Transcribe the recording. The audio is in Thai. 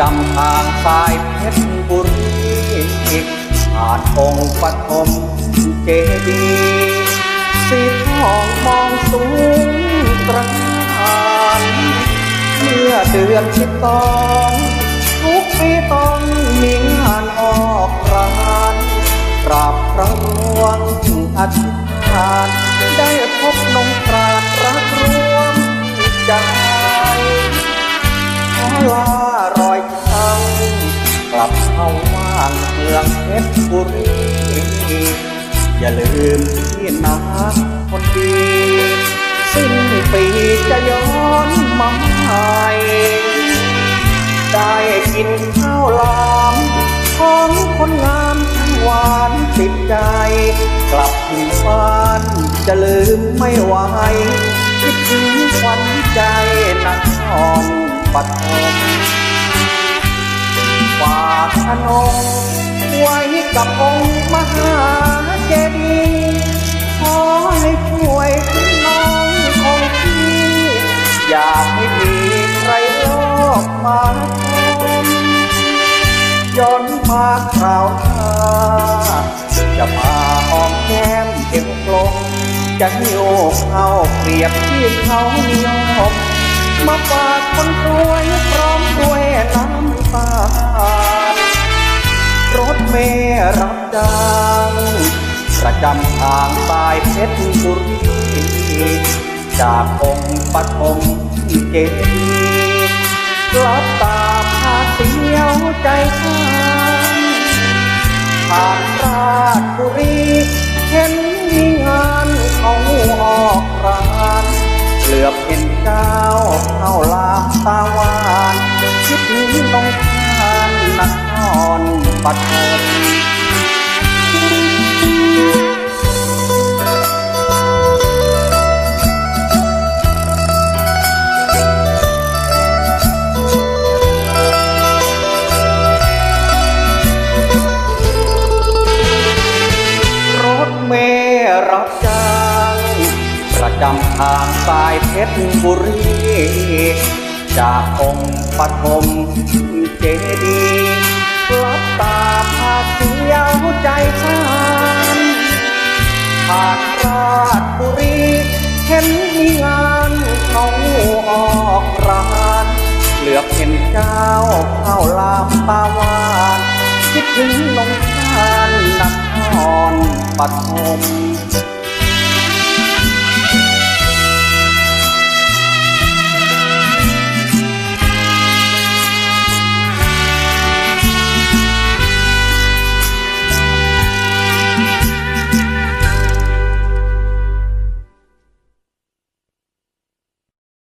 จำทางสายเพชรบุรีผ่านองค์ปฐมเจดีย์สีทองมองสูงตระหานเมื่อเดือนสิบสองทุกปีต้องมีงานออกร้านกราบพระหลวงอธิษฐาน เข้าว่างเมืองเพชรบุรีอย่าลืมพี่นาคนดีสิ้นปีจะย้อนมาใหม่ได้กินข้าวหลามของคนงามทั้งหวานติดใจ กลับถึงบ้านจะลืมไม่ไหวคิดถึงควันใจนักนอนปัดทม ฝากอนงไว้กับองค์มหาเจดีย์ขอให้ช่วยพี่น้องของพี่ อยากให้มีใครโลกมาชมย้อนมาคราวหน้าจะมาหอมแก้มเอวกลมจะหิวเข้าเปรียบที่เขานิยมมาฝากคนสวยพร้อมด้วยน้ำ ตาลรถเมล์รับจ้างประจำทางสายเพชรบุรีจากองค์ปฐมเจดีหลับตาพาเสียวใจข้างผ่านราชบุรีเห็นมีงานเขาออกร้านเหลือบเห็นเจ้าเข้า ปัดทมรถเมล์รับจ้างประจำทางสายเพชรบุรี จากองค์ปฐมเจดีย์ ลับตาผาเสียวใจฉันผ่านราชบุรีเห็นมีงานเขาออกร้านเหลือบเห็นเจ้าเข้าลามตาหวานคิดถึงนงทานนักนอนปัดทม